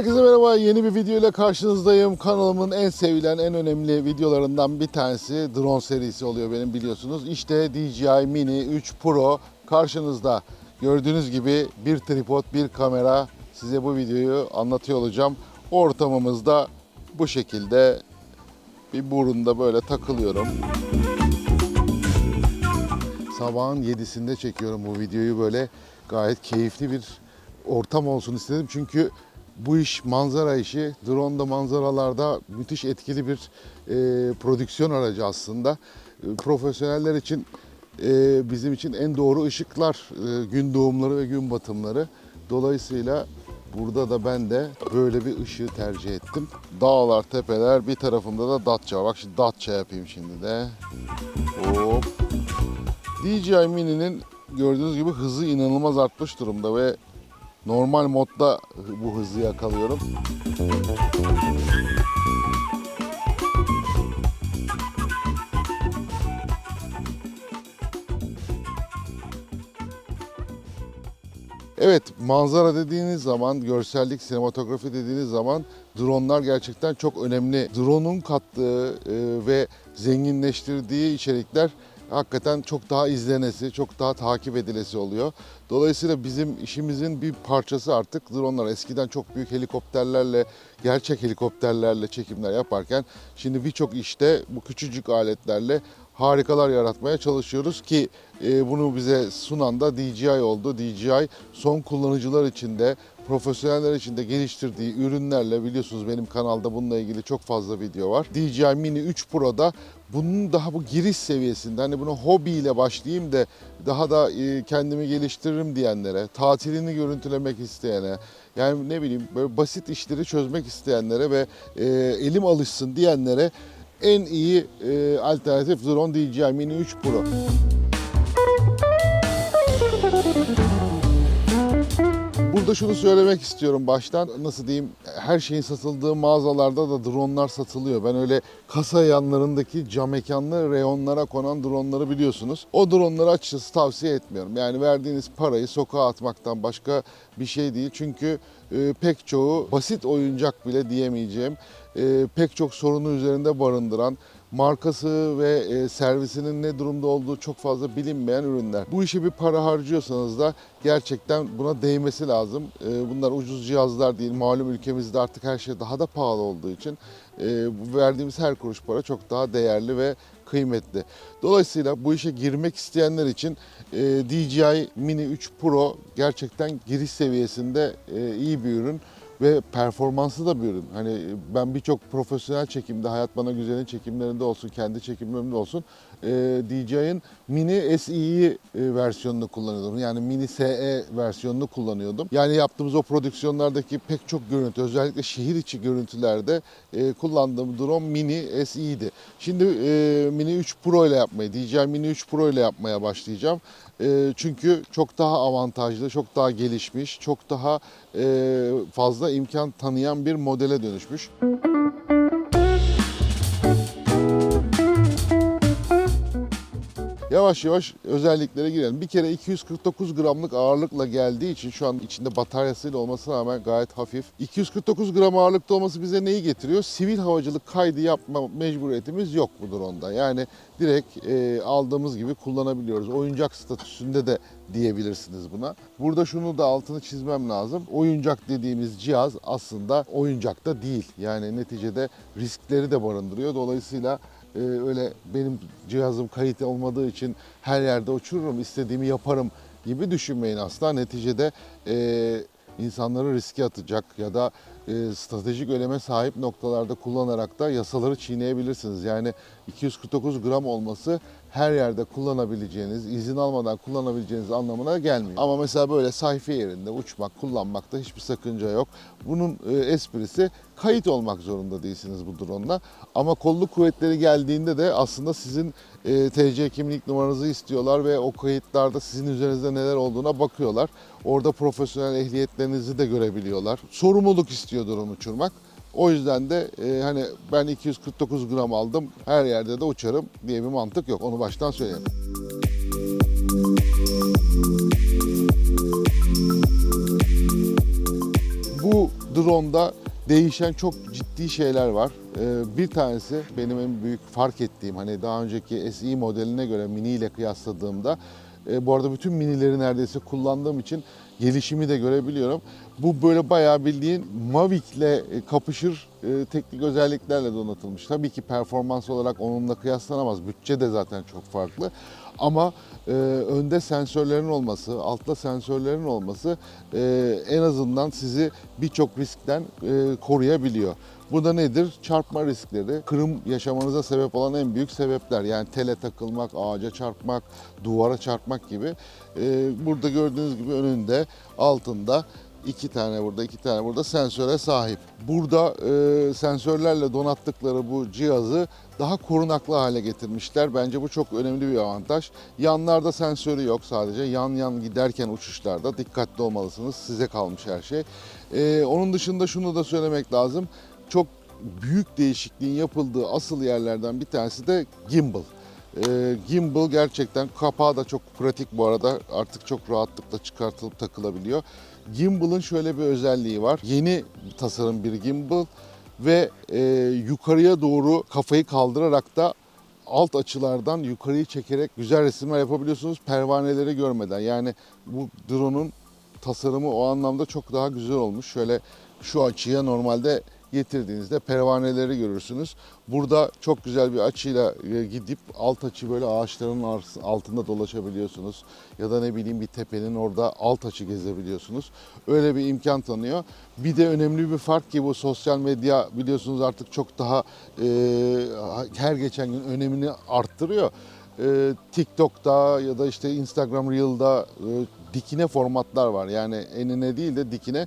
Herkese merhaba. Yeni bir video ile karşınızdayım. Kanalımın en sevilen, en önemli videolarından bir tanesi drone serisi oluyor benim biliyorsunuz. İşte DJI Mini 3 Pro karşınızda. Gördüğünüz gibi bir tripod, bir kamera. Size bu videoyu anlatıyor olacağım. Ortamımızda bu şekilde bir burunda böyle takılıyorum. Sabahın 7'sinde çekiyorum bu videoyu böyle gayet keyifli bir ortam olsun istedim. Çünkü bu iş manzara işi. Drone'da manzaralarda müthiş etkili bir e, prodüksiyon aracı aslında. E, profesyoneller için e, bizim için en doğru ışıklar, e, gün doğumları ve gün batımları. Dolayısıyla burada da ben de böyle bir ışığı tercih ettim. Dağlar, tepeler, bir tarafımda da Datça. Bak şimdi Datça yapayım şimdi de. Hop. DJI Mini'nin gördüğünüz gibi hızı inanılmaz artmış durumda ve normal modda bu hızı yakalıyorum. Evet, manzara dediğiniz zaman, görsellik, sinematografi dediğiniz zaman dronlar gerçekten çok önemli. Drone'un kattığı e, ve zenginleştirdiği içerikler hakikaten çok daha izlenesi, çok daha takip edilesi oluyor. Dolayısıyla bizim işimizin bir parçası artık dronlar. Eskiden çok büyük helikopterlerle, gerçek helikopterlerle çekimler yaparken şimdi birçok işte bu küçücük aletlerle harikalar yaratmaya çalışıyoruz ki e, bunu bize sunan da DJI oldu. DJI son kullanıcılar için de profesyoneller için de geliştirdiği ürünlerle biliyorsunuz benim kanalda bununla ilgili çok fazla video var. DJI Mini 3 Pro'da bunun daha bu giriş seviyesinde hani bunu hobiyle başlayayım da daha da e, kendimi geliştiririm diyenlere, tatilini görüntülemek isteyene, yani ne bileyim böyle basit işleri çözmek isteyenlere ve e, elim alışsın diyenlere en iyi e, alternatif drone DJI Mini 3 Pro. Burada şunu söylemek istiyorum baştan. Nasıl diyeyim? Her şeyin satıldığı mağazalarda da dronlar satılıyor. Ben öyle kasa yanlarındaki cam mekanlı reyonlara konan dronları biliyorsunuz. O dronları açıkçası tavsiye etmiyorum. Yani verdiğiniz parayı sokağa atmaktan başka bir şey değil. Çünkü e, pek çoğu basit oyuncak bile diyemeyeceğim. e, pek çok sorunu üzerinde barındıran markası ve e, servisinin ne durumda olduğu çok fazla bilinmeyen ürünler. Bu işe bir para harcıyorsanız da gerçekten buna değmesi lazım. E, bunlar ucuz cihazlar değil. Malum ülkemizde artık her şey daha da pahalı olduğu için e, verdiğimiz her kuruş para çok daha değerli ve kıymetli. Dolayısıyla bu işe girmek isteyenler için e, DJI Mini 3 Pro gerçekten giriş seviyesinde iyi bir ürün ve performanslı da bir ürün. Hani ben birçok profesyonel çekimde, Hayat Bana Güzel'in çekimlerinde olsun, kendi çekimlerimde olsun e, DJI'nin Mini SE'yi e, versiyonunu kullanıyordum. Yani Mini SE versiyonunu kullanıyordum. Yani yaptığımız o prodüksiyonlardaki pek çok görüntü, özellikle şehir içi görüntülerde e, kullandığım drone Mini SE'ydi. Şimdi e, Mini 3 Pro ile yapmayı, DJI Mini 3 Pro ile yapmaya başlayacağım. E, çünkü çok daha avantajlı, çok daha gelişmiş, çok daha e, fazla imkan tanıyan bir modele dönüşmüş. Yavaş yavaş özelliklere girelim. Bir kere 249 gramlık ağırlıkla geldiği için şu an içinde bataryasıyla olmasına rağmen gayet hafif. 249 gram ağırlıkta olması bize neyi getiriyor? Sivil havacılık kaydı yapma mecburiyetimiz yok bu drone'da. Yani direkt e, aldığımız gibi kullanabiliyoruz. Oyuncak statüsünde de diyebilirsiniz buna. Burada şunu da altını çizmem lazım. Oyuncak dediğimiz cihaz aslında oyuncakta değil. Yani neticede riskleri de barındırıyor. Dolayısıyla ee, öyle benim cihazım kayıt olmadığı için her yerde uçururum, istediğimi yaparım gibi düşünmeyin asla. Neticede e, insanları riske atacak ya da e, stratejik öneme sahip noktalarda kullanarak da yasaları çiğneyebilirsiniz. Yani 249 gram olması her yerde kullanabileceğiniz, izin almadan kullanabileceğiniz anlamına gelmiyor. Ama mesela böyle sayfa yerinde uçmak, kullanmakta hiçbir sakınca yok. Bunun e, esprisi kayıt olmak zorunda değilsiniz bu drone'la. Ama kolluk kuvvetleri geldiğinde de aslında sizin e, TC kimlik numaranızı istiyorlar ve o kayıtlarda sizin üzerinizde neler olduğuna bakıyorlar. Orada profesyonel ehliyetlerinizi de görebiliyorlar. Sorumluluk istiyor drone uçurmak. O yüzden de e, hani ben 249 gram aldım her yerde de uçarım diye bir mantık yok. Onu baştan söyleyeyim. Bu drone'da değişen çok ciddi şeyler var. Ee, bir tanesi benim en büyük fark ettiğim hani daha önceki SE modeline göre mini ile kıyasladığımda e, bu arada bütün minileri neredeyse kullandığım için gelişimi de görebiliyorum. Bu böyle bayağı bildiğin Mavic ile e, kapışır e, teknik özelliklerle donatılmış. Tabii ki performans olarak onunla kıyaslanamaz. Bütçe de zaten çok farklı. Ama e, önde sensörlerin olması, altta sensörlerin olması e, en azından sizi birçok riskten e, koruyabiliyor. Bu da nedir? Çarpma riskleri. Kırım yaşamanıza sebep olan en büyük sebepler. Yani tele takılmak, ağaca çarpmak, duvara çarpmak gibi. E, burada gördüğünüz gibi önünde, altında iki tane burada, iki tane burada sensöre sahip. Burada e, sensörlerle donattıkları bu cihazı daha korunaklı hale getirmişler. Bence bu çok önemli bir avantaj. Yanlarda sensörü yok sadece. Yan yan giderken uçuşlarda dikkatli olmalısınız. Size kalmış her şey. E, onun dışında şunu da söylemek lazım. Çok büyük değişikliğin yapıldığı asıl yerlerden bir tanesi de gimbal. E, gimbal gerçekten kapağı da çok pratik bu arada. Artık çok rahatlıkla çıkartılıp takılabiliyor. Gimbal'ın şöyle bir özelliği var. Yeni tasarım bir gimbal ve e, yukarıya doğru kafayı kaldırarak da alt açılardan yukarıyı çekerek güzel resimler yapabiliyorsunuz pervaneleri görmeden. Yani bu drone'un tasarımı o anlamda çok daha güzel olmuş. Şöyle şu açıya normalde getirdiğinizde pervaneleri görürsünüz. Burada çok güzel bir açıyla e, gidip alt açı böyle ağaçların altında dolaşabiliyorsunuz. Ya da ne bileyim bir tepenin orada alt açı gezebiliyorsunuz. Öyle bir imkan tanıyor. Bir de önemli bir fark ki bu sosyal medya biliyorsunuz artık çok daha e, her geçen gün önemini arttırıyor. E, TikTok'ta ya da işte Instagram Reel'da e, dikine formatlar var. Yani enine değil de dikine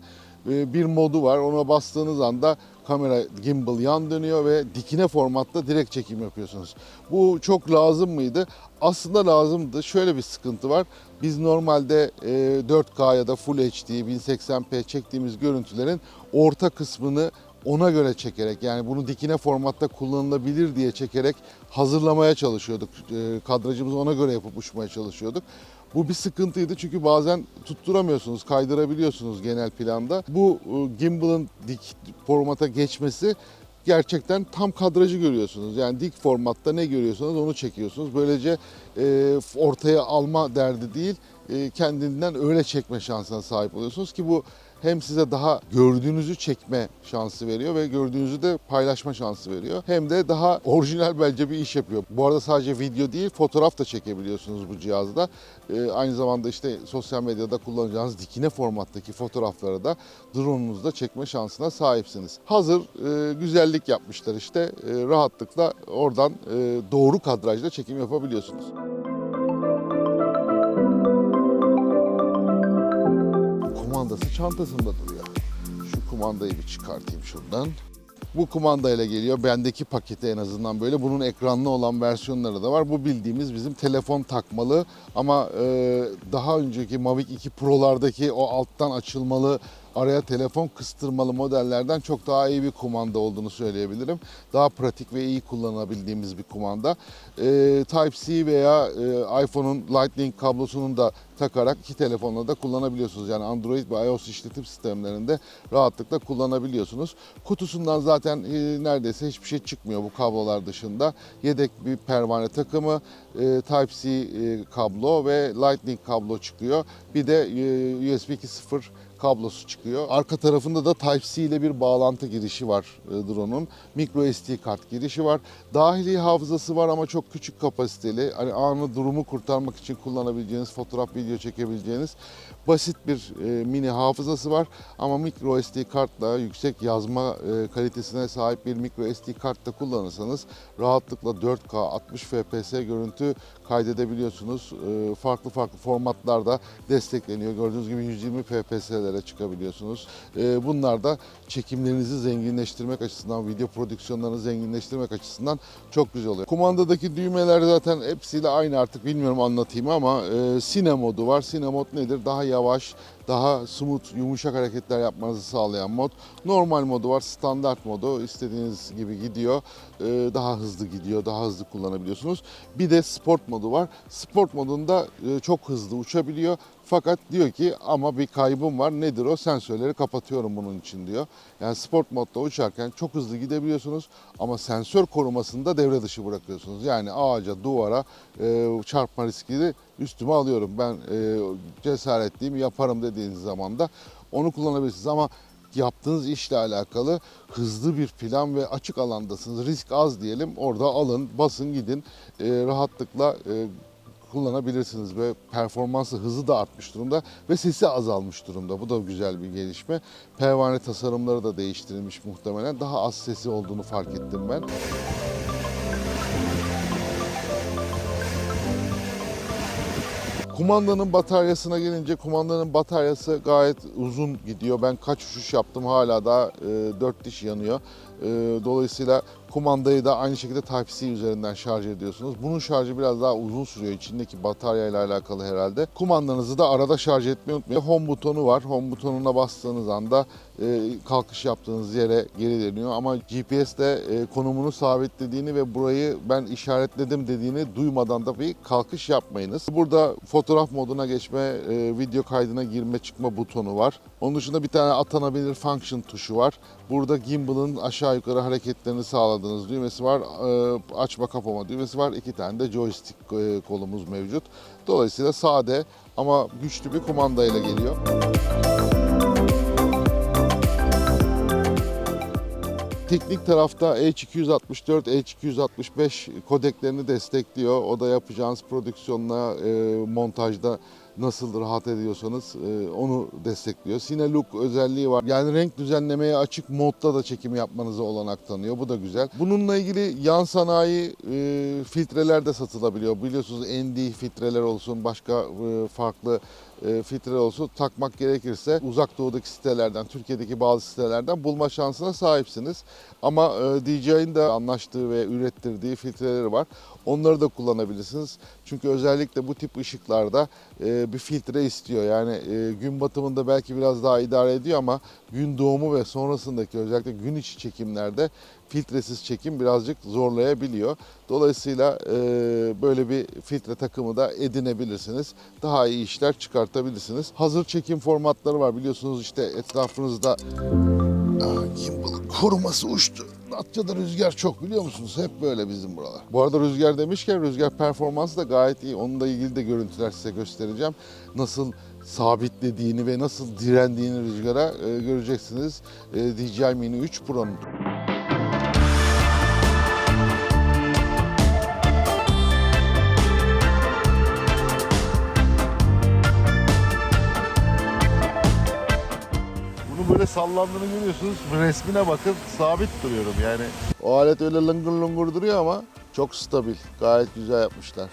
e, bir modu var. Ona bastığınız anda kamera gimbal yan dönüyor ve dikine formatta direkt çekim yapıyorsunuz. Bu çok lazım mıydı? Aslında lazımdı. Şöyle bir sıkıntı var. Biz normalde e, 4K ya da Full HD 1080p çektiğimiz görüntülerin orta kısmını ona göre çekerek yani bunu dikine formatta kullanılabilir diye çekerek hazırlamaya çalışıyorduk. E, kadrajımızı ona göre yapıp uçmaya çalışıyorduk. Bu bir sıkıntıydı çünkü bazen tutturamıyorsunuz, kaydırabiliyorsunuz genel planda. Bu e, gimbal'ın dik formata geçmesi gerçekten tam kadrajı görüyorsunuz. Yani dik formatta ne görüyorsanız onu çekiyorsunuz. Böylece e, ortaya alma derdi değil, e, kendinden öyle çekme şansına sahip oluyorsunuz ki bu hem size daha gördüğünüzü çekme şansı veriyor ve gördüğünüzü de paylaşma şansı veriyor. Hem de daha orijinal bence bir iş yapıyor. Bu arada sadece video değil fotoğraf da çekebiliyorsunuz bu cihazda. Ee, aynı zamanda işte sosyal medyada kullanacağınız dikine formattaki fotoğrafları da drone'unuzda çekme şansına sahipsiniz. Hazır e, güzellik yapmışlar işte E, rahatlıkla oradan e, doğru kadrajla çekim yapabiliyorsunuz. Kumandası çantasında duruyor. Şu kumandayı bir çıkartayım şuradan. Bu kumandayla geliyor. Bendeki paketi en azından böyle. Bunun ekranlı olan versiyonları da var. Bu bildiğimiz bizim telefon takmalı ama e, daha önceki Mavic 2 Pro'lardaki o alttan açılmalı araya telefon kıstırmalı modellerden çok daha iyi bir kumanda olduğunu söyleyebilirim. Daha pratik ve iyi kullanabildiğimiz bir kumanda. E, Type-C veya e, iPhone'un Lightning kablosunun da takarak iki telefonla da kullanabiliyorsunuz. Yani Android ve iOS işletim sistemlerinde rahatlıkla kullanabiliyorsunuz. Kutusundan zaten e, neredeyse hiçbir şey çıkmıyor bu kablolar dışında. Yedek bir pervane takımı, e, Type-C e, kablo ve Lightning kablo çıkıyor. Bir de e, USB 2.0 kablosu çıkıyor. Arka tarafında da Type-C ile bir bağlantı girişi var e, drone'un. Micro SD kart girişi var. Dahili hafızası var ama çok küçük kapasiteli. Hani anı durumu kurtarmak için kullanabileceğiniz, fotoğraf, video çekebileceğiniz basit bir e, mini hafızası var. Ama micro SD kartla yüksek yazma e, kalitesine sahip bir micro SD kartla kullanırsanız rahatlıkla 4K 60 FPS görüntü kaydedebiliyorsunuz. E, farklı farklı formatlarda destekleniyor. Gördüğünüz gibi 120 FPS'lere çıkabiliyorsunuz. E, bunlar da çekimlerinizi zenginleştirmek açısından, video prodüksiyonlarını zenginleştirmek açısından çok güzel oluyor. Kumandadaki düğmeler zaten hepsiyle aynı artık bilmiyorum anlatayım ama e, Cine modu var. Cine mod nedir? Daha yavaş, daha smooth, yumuşak hareketler yapmanızı sağlayan mod. Normal modu var, standart modu. istediğiniz gibi gidiyor. Ee, daha hızlı gidiyor, daha hızlı kullanabiliyorsunuz. Bir de sport modu var. Sport modunda e, çok hızlı uçabiliyor. Fakat diyor ki ama bir kaybım var. Nedir o? Sensörleri kapatıyorum bunun için diyor. Yani sport modda uçarken çok hızlı gidebiliyorsunuz ama sensör korumasını da devre dışı bırakıyorsunuz. Yani ağaca, duvara e, çarpma riskini üstüme alıyorum. Ben e, cesaretliyim, yaparım dediğiniz zaman da onu kullanabilirsiniz. Ama yaptığınız işle alakalı hızlı bir plan ve açık alandasınız. Risk az diyelim. Orada alın, basın gidin. E, rahatlıkla e, kullanabilirsiniz ve performansı hızı da artmış durumda ve sesi azalmış durumda. Bu da güzel bir gelişme. Pervane tasarımları da değiştirilmiş muhtemelen. Daha az sesi olduğunu fark ettim ben. Kumandanın bataryasına gelince kumandanın bataryası gayet uzun gidiyor. Ben kaç uçuş yaptım hala da e, 4 diş yanıyor. E, dolayısıyla kumandayı da aynı şekilde Type-C üzerinden şarj ediyorsunuz. Bunun şarjı biraz daha uzun sürüyor. İçindeki bataryayla alakalı herhalde. Kumandanızı da arada şarj etmeyi unutmayın. Home butonu var. Home butonuna bastığınız anda e, kalkış yaptığınız yere geri dönüyor. Ama GPS de e, konumunu sabitlediğini ve burayı ben işaretledim dediğini duymadan da bir kalkış yapmayınız. Burada fotoğraf moduna geçme, e, video kaydına girme çıkma butonu var. Onun dışında bir tane atanabilir function tuşu var. Burada gimbal'ın aşağı yukarı hareketlerini sağladığınız düğmesi var. E, açma kapama düğmesi var. İki tane de joystick e, kolumuz mevcut. Dolayısıyla sade ama güçlü bir kumandayla geliyor. Teknik tarafta H264, H265 kodeklerini destekliyor. O da yapacağınız prodüksiyonla, e, montajda nasıl rahat ediyorsanız e, onu destekliyor. Cine özelliği var. Yani renk düzenlemeye açık modda da çekim yapmanıza olanak tanıyor. Bu da güzel. Bununla ilgili yan sanayi e, filtreler de satılabiliyor. Biliyorsunuz ND filtreler olsun, başka e, farklı filtre olsun takmak gerekirse uzak doğudaki sitelerden, Türkiye'deki bazı sitelerden bulma şansına sahipsiniz. Ama e, DJI'nin de anlaştığı ve ürettirdiği filtreleri var. Onları da kullanabilirsiniz. Çünkü özellikle bu tip ışıklarda e, bir filtre istiyor. Yani e, gün batımında belki biraz daha idare ediyor ama gün doğumu ve sonrasındaki özellikle gün içi çekimlerde filtresiz çekim birazcık zorlayabiliyor. Dolayısıyla e, böyle bir filtre takımı da edinebilirsiniz. Daha iyi işler çıkartabilirsiniz. Hazır çekim formatları var biliyorsunuz işte etrafınızda Aa, koruması uçtu. Datça'da rüzgar çok biliyor musunuz? Hep böyle bizim buralar. Bu arada rüzgar demişken rüzgar performansı da gayet iyi. Onunla ilgili de görüntüler size göstereceğim. Nasıl sabitlediğini ve nasıl direndiğini rüzgara e, göreceksiniz. E, DJI Mini 3 Pro'nun. Böyle sallandığını görüyorsunuz. Resmine bakın sabit duruyorum yani. O alet öyle lıngır lungur duruyor ama çok stabil. Gayet güzel yapmışlar.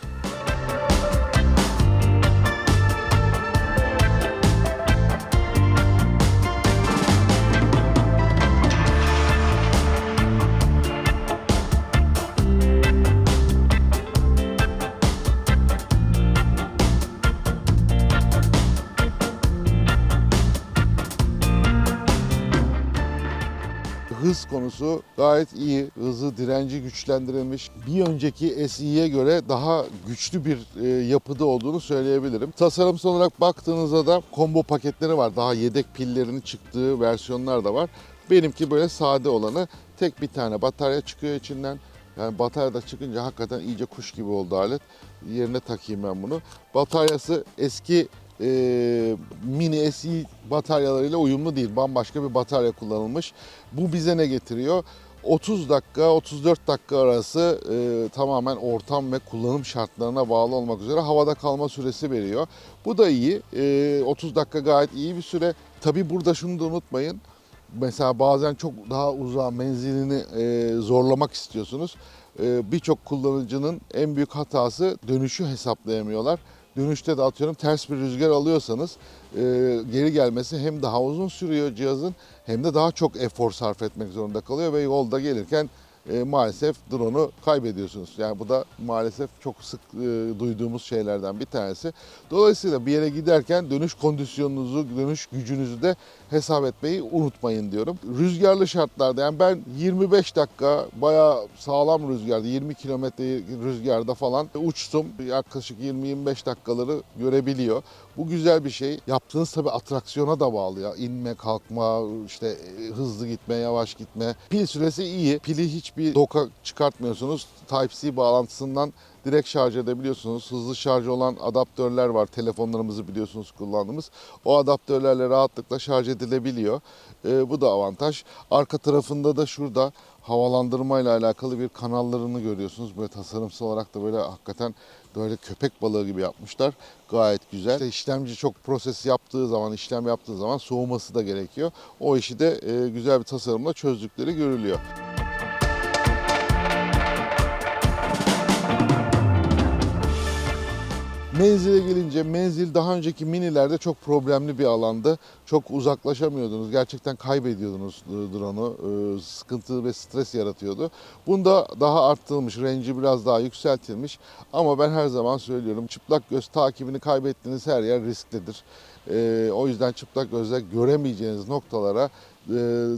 Konusu gayet iyi. Hızı, direnci güçlendirilmiş. Bir önceki SE'ye göre daha güçlü bir e, yapıda olduğunu söyleyebilirim. Tasarımsal olarak baktığınızda da combo paketleri var. Daha yedek pillerinin çıktığı versiyonlar da var. Benimki böyle sade olanı. Tek bir tane batarya çıkıyor içinden. Yani batarya çıkınca hakikaten iyice kuş gibi oldu alet. Yerine takayım ben bunu. Bataryası eski e, mini SE bataryalarıyla uyumlu değil. Bambaşka bir batarya kullanılmış. Bu bize ne getiriyor? 30 dakika 34 dakika arası e, tamamen ortam ve kullanım şartlarına bağlı olmak üzere havada kalma süresi veriyor. Bu da iyi. E, 30 dakika gayet iyi bir süre. Tabi burada şunu da unutmayın. Mesela bazen çok daha uzağa menzilini e, zorlamak istiyorsunuz. E, Birçok kullanıcının en büyük hatası dönüşü hesaplayamıyorlar. Dönüşte de atıyorum ters bir rüzgar alıyorsanız e, geri gelmesi hem daha uzun sürüyor cihazın hem de daha çok efor sarf etmek zorunda kalıyor ve yolda gelirken e, maalesef drone'u kaybediyorsunuz. Yani bu da maalesef çok sık e, duyduğumuz şeylerden bir tanesi. Dolayısıyla bir yere giderken dönüş kondisyonunuzu, dönüş gücünüzü de hesap etmeyi unutmayın diyorum. Rüzgarlı şartlarda yani ben 25 dakika bayağı sağlam rüzgarda 20 kilometre rüzgarda falan uçtum. Yaklaşık 20-25 dakikaları görebiliyor. Bu güzel bir şey. Yaptığınız tabii atraksiyona da bağlı ya. İnme, kalkma, işte e, hızlı gitme, yavaş gitme. Pil süresi iyi. Pili hiçbir doka çıkartmıyorsunuz. Type-C bağlantısından direkt şarj edebiliyorsunuz. Hızlı şarj olan adaptörler var. Telefonlarımızı biliyorsunuz kullandığımız. O adaptörlerle rahatlıkla şarj edilebiliyor. Ee, bu da avantaj. Arka tarafında da şurada havalandırma ile alakalı bir kanallarını görüyorsunuz. Böyle tasarımsal olarak da böyle hakikaten böyle köpek balığı gibi yapmışlar. Gayet güzel. İşte işlemci çok proses yaptığı zaman, işlem yaptığı zaman soğuması da gerekiyor. O işi de e, güzel bir tasarımla çözdükleri görülüyor. Menzile gelince menzil daha önceki minilerde çok problemli bir alandı. Çok uzaklaşamıyordunuz. Gerçekten kaybediyordunuz drone'u. E, Sıkıntı ve stres yaratıyordu. Bunda daha arttırılmış, range'i biraz daha yükseltilmiş. Ama ben her zaman söylüyorum çıplak göz takibini kaybettiğiniz her yer risklidir. E, o yüzden çıplak gözle göremeyeceğiniz noktalara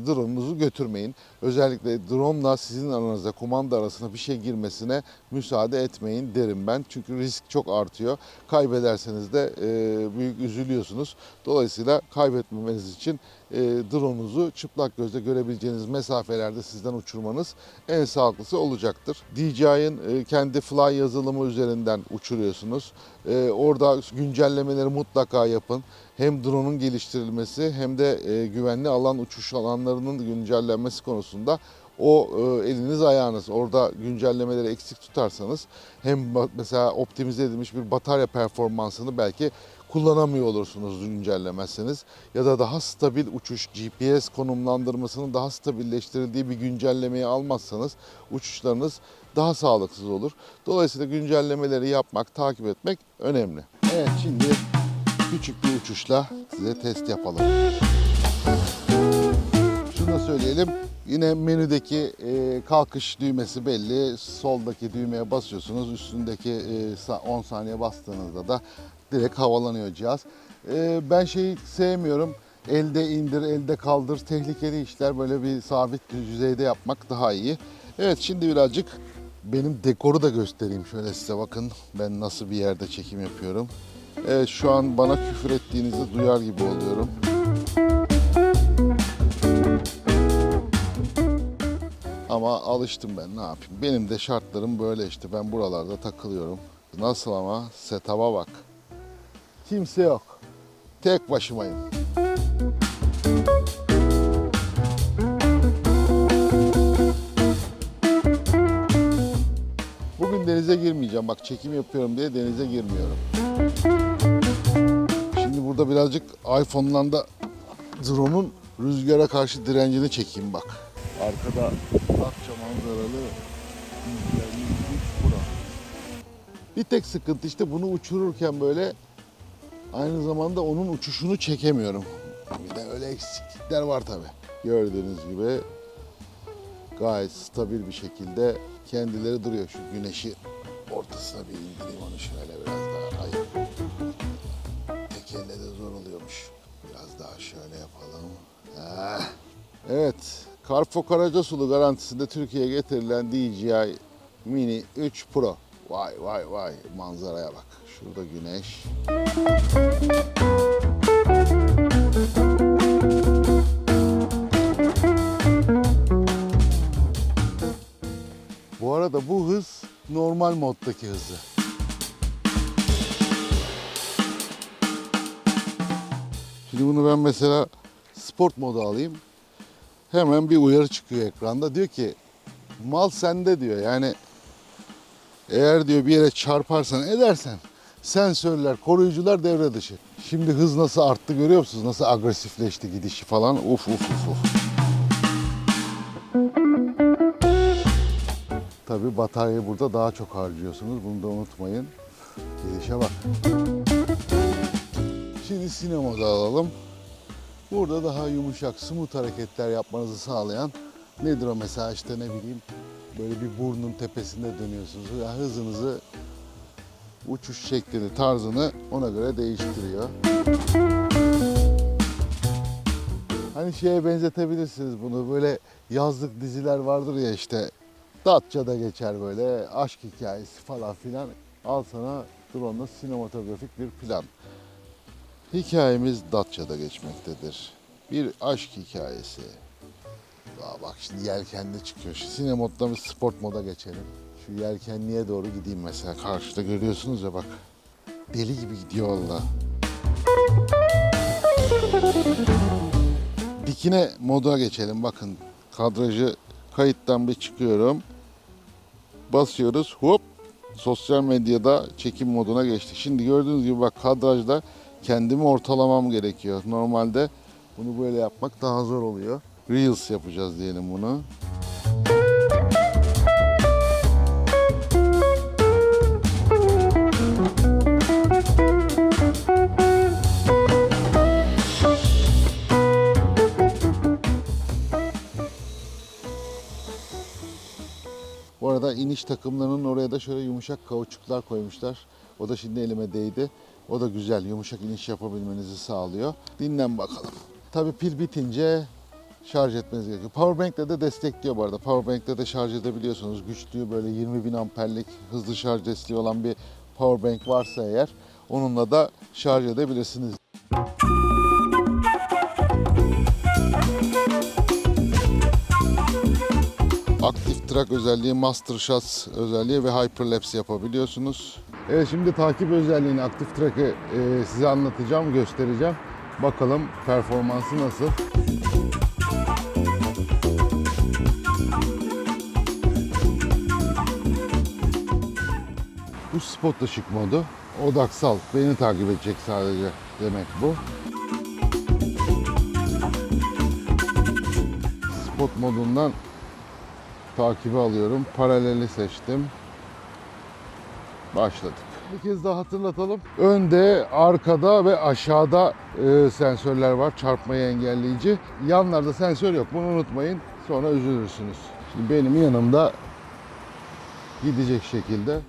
drone'unuzu götürmeyin. Özellikle drone'la sizin aranızda kumanda arasına bir şey girmesine müsaade etmeyin derim ben. Çünkü risk çok artıyor. Kaybederseniz de e, büyük üzülüyorsunuz. Dolayısıyla kaybetmemeniz için e, drone'unuzu çıplak gözle görebileceğiniz mesafelerde sizden uçurmanız en sağlıklısı olacaktır. DJI'ın e, kendi Fly yazılımı üzerinden uçuruyorsunuz. E, orada güncellemeleri mutlaka yapın. Hem drone'un geliştirilmesi hem de e, güvenli alan uçuş alanlarının güncellenmesi konusunda o e, eliniz ayağınız orada güncellemeleri eksik tutarsanız hem mesela optimize edilmiş bir batarya performansını belki kullanamıyor olursunuz güncellemezseniz ya da daha stabil uçuş GPS konumlandırmasının daha stabilleştirildiği bir güncellemeyi almazsanız uçuşlarınız daha sağlıksız olur. Dolayısıyla güncellemeleri yapmak, takip etmek önemli. Evet şimdi küçük bir uçuşla size test yapalım. Şunu da söyleyelim. Yine menüdeki e, kalkış düğmesi belli. Soldaki düğmeye basıyorsunuz. Üstündeki e, sa- 10 saniye bastığınızda da direkt havalanıyor cihaz. E, ben şeyi sevmiyorum. Elde indir, elde kaldır. Tehlikeli işler böyle bir sabit düzeyde yapmak daha iyi. Evet şimdi birazcık benim dekoru da göstereyim. Şöyle size bakın ben nasıl bir yerde çekim yapıyorum. Evet şu an bana küfür ettiğinizi duyar gibi oluyorum. Ama alıştım ben ne yapayım. Benim de şartlarım böyle işte ben buralarda takılıyorum. Nasıl ama setup'a bak. Kimse yok. Tek başımayım. Bugün denize girmeyeceğim. Bak çekim yapıyorum diye denize girmiyorum. Şimdi burada birazcık iPhone'dan da drone'un rüzgara karşı direncini çekeyim bak. Arkada Akça manzaralı Pro. Bir tek sıkıntı işte bunu uçururken böyle aynı zamanda onun uçuşunu çekemiyorum. Bir de öyle eksiklikler var tabi. Gördüğünüz gibi gayet stabil bir şekilde kendileri duruyor. Şu güneşi ortasına bir indireyim onu şöyle biraz daha. Ay. Tek de zor oluyormuş. Biraz daha şöyle yapalım. Ah. Evet. Carfo Karacasulu garantisinde Türkiye'ye getirilen DJI Mini 3 Pro. Vay vay vay manzaraya bak. Şurada güneş. Bu arada bu hız normal moddaki hızı. Şimdi bunu ben mesela sport moda alayım. Hemen bir uyarı çıkıyor ekranda. Diyor ki mal sende diyor. Yani eğer diyor bir yere çarparsan edersen sensörler, koruyucular devre dışı. Şimdi hız nasıl arttı görüyor musunuz? Nasıl agresifleşti gidişi falan. Uf uf uf uf. Tabii bataryayı burada daha çok harcıyorsunuz. Bunu da unutmayın. Gidişe bak. Şimdi sinemada alalım. Burada daha yumuşak, smooth hareketler yapmanızı sağlayan nedir o mesela işte ne bileyim böyle bir burnun tepesinde dönüyorsunuz. Yani hızınızı, uçuş şeklini, tarzını ona göre değiştiriyor. Hani şeye benzetebilirsiniz bunu böyle yazlık diziler vardır ya işte Datça'da geçer böyle aşk hikayesi falan filan. Al sana drone'la sinematografik bir plan. Hikayemiz Datça'da geçmektedir. Bir aşk hikayesi. Aa bak şimdi yelkenli çıkıyor. Şu sinemoddan bir sport moda geçelim. Şu yelkenliğe doğru gideyim mesela. Karşıda görüyorsunuz ya bak. Deli gibi gidiyor valla. Dikine moda geçelim. Bakın kadrajı kayıttan bir çıkıyorum. Basıyoruz. Hop sosyal medyada çekim moduna geçti. Şimdi gördüğünüz gibi bak kadrajda kendimi ortalamam gerekiyor. Normalde bunu böyle yapmak daha zor oluyor. Reels yapacağız diyelim bunu. Arada iniş takımlarının oraya da şöyle yumuşak kauçuklar koymuşlar. O da şimdi elime değdi. O da güzel, yumuşak iniş yapabilmenizi sağlıyor. Dinlen bakalım. Tabii pil bitince şarj etmeniz gerekiyor. Powerbank'le de destekliyor bu arada. Powerbank'le de şarj edebiliyorsunuz. Güçlü böyle 20 bin amperlik hızlı şarj desteği olan bir powerbank varsa eğer onunla da şarj edebilirsiniz. Aktif track özelliği, master shots özelliği ve hyperlapse yapabiliyorsunuz. Evet şimdi takip özelliğini, aktif track'ı e, size anlatacağım, göstereceğim. Bakalım performansı nasıl. Bu spot ışık modu. Odaksal, beni takip edecek sadece demek bu. Spot modundan takibi alıyorum. Paraleli seçtim. Başladık. Bir kez daha hatırlatalım. Önde, arkada ve aşağıda e, sensörler var. Çarpmayı engelleyici. Yanlarda sensör yok. Bunu unutmayın. Sonra üzülürsünüz. Şimdi benim yanımda gidecek şekilde.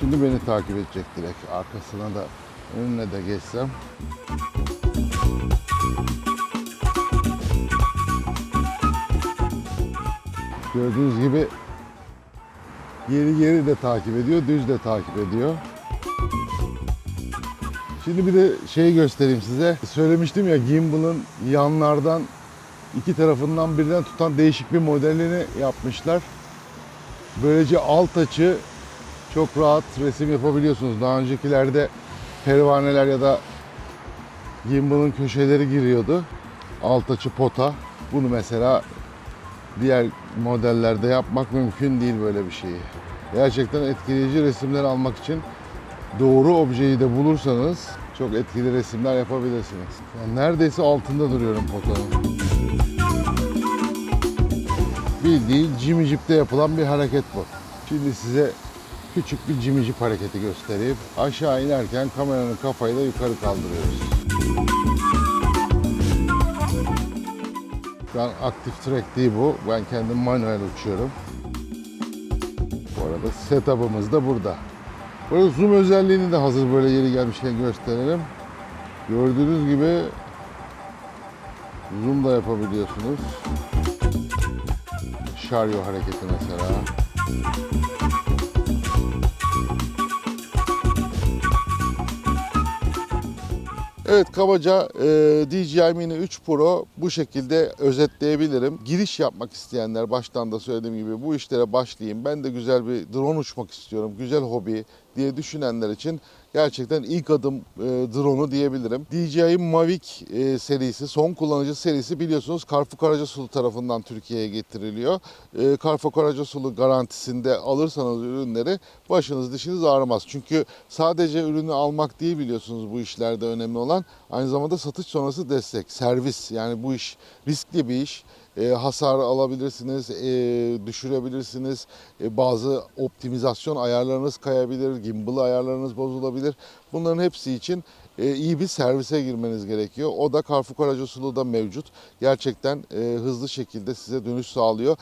Şimdi beni takip edecek direkt. Arkasına da önüne de geçsem. Gördüğünüz gibi geri geri de takip ediyor, düz de takip ediyor. Şimdi bir de şey göstereyim size. Söylemiştim ya gimbal'ın yanlardan iki tarafından birden tutan değişik bir modelini yapmışlar. Böylece alt açı çok rahat resim yapabiliyorsunuz. Daha öncekilerde pervaneler ya da gimbal'ın köşeleri giriyordu. Alt açı pota. Bunu mesela diğer modellerde yapmak mümkün değil böyle bir şeyi. Gerçekten etkileyici resimler almak için doğru objeyi de bulursanız çok etkili resimler yapabilirsiniz. Yani neredeyse altında duruyorum fotonun. Bildiğin Jimmy Jeep'te yapılan bir hareket bu. Şimdi size küçük bir Jeep hareketi göstereyim. Aşağı inerken kameranın kafayı da yukarı kaldırıyoruz. Şu an aktif track değil bu. Ben kendim manuel uçuyorum. Bu arada setup'ımız da burada. Burada zoom özelliğini de hazır böyle yeri gelmişken gösterelim. Gördüğünüz gibi zoom da yapabiliyorsunuz. Şaryo hareketi mesela. Evet kabaca e, DJI Mini 3 Pro bu şekilde özetleyebilirim. Giriş yapmak isteyenler baştan da söylediğim gibi bu işlere başlayayım. Ben de güzel bir drone uçmak istiyorum. Güzel hobi diye düşünenler için gerçekten ilk adım e, drone'u diyebilirim. DJI Mavic e, serisi, son kullanıcı serisi biliyorsunuz Carrefour Karacasulu tarafından Türkiye'ye getiriliyor. E, Carrefour Karacasulu garantisinde alırsanız ürünleri başınız dişiniz ağrımaz. Çünkü sadece ürünü almak değil biliyorsunuz bu işlerde önemli olan aynı zamanda satış sonrası destek, servis. Yani bu iş riskli bir iş. E, hasar alabilirsiniz, e, düşürebilirsiniz. E, bazı optimizasyon ayarlarınız kayabilir, gimbal ayarlarınız bozulabilir. Bunların hepsi için e, iyi bir servise girmeniz gerekiyor. O da Carrefour Karacasulu'da mevcut. Gerçekten e, hızlı şekilde size dönüş sağlıyor.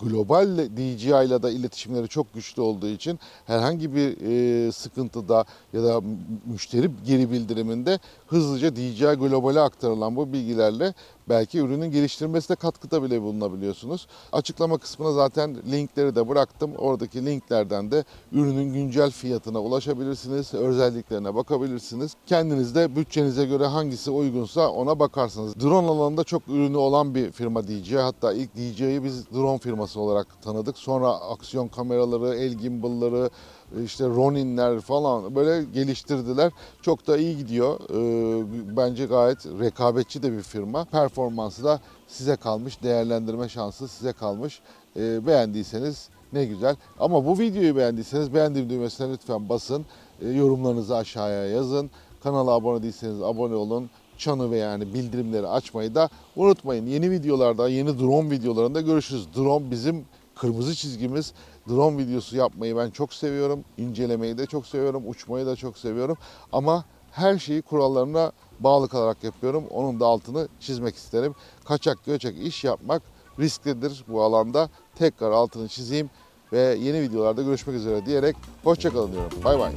Global DJI ile de iletişimleri çok güçlü olduğu için herhangi bir e, sıkıntıda ya da müşteri geri bildiriminde hızlıca DJI Global'e aktarılan bu bilgilerle belki ürünün geliştirmesine katkıda bile bulunabiliyorsunuz. Açıklama kısmına zaten linkleri de bıraktım. Oradaki linklerden de ürünün güncel fiyatına ulaşabilirsiniz, özelliklerine bakabilirsiniz. Kendiniz de bütçenize göre hangisi uygunsa ona bakarsınız. Drone alanında çok ürünü olan bir firma DJI. Hatta ilk DJI'yi biz drone firması olarak tanıdık. Sonra aksiyon kameraları, el gimbal'ları, işte Ronin'ler falan böyle geliştirdiler. Çok da iyi gidiyor. Ee, bence gayet rekabetçi de bir firma. Performansı da size kalmış, değerlendirme şansı size kalmış. Ee, beğendiyseniz ne güzel. Ama bu videoyu beğendiyseniz beğendiğim düğmesine lütfen basın. Ee, yorumlarınızı aşağıya yazın. Kanala abone değilseniz abone olun. Çanı ve yani bildirimleri açmayı da unutmayın. Yeni videolarda, yeni drone videolarında görüşürüz. Drone bizim kırmızı çizgimiz. Drone videosu yapmayı ben çok seviyorum. İncelemeyi de çok seviyorum. Uçmayı da çok seviyorum. Ama her şeyi kurallarına bağlı kalarak yapıyorum. Onun da altını çizmek isterim. Kaçak göçek iş yapmak risklidir bu alanda. Tekrar altını çizeyim ve yeni videolarda görüşmek üzere diyerek hoşçakalın diyorum. Bay bay.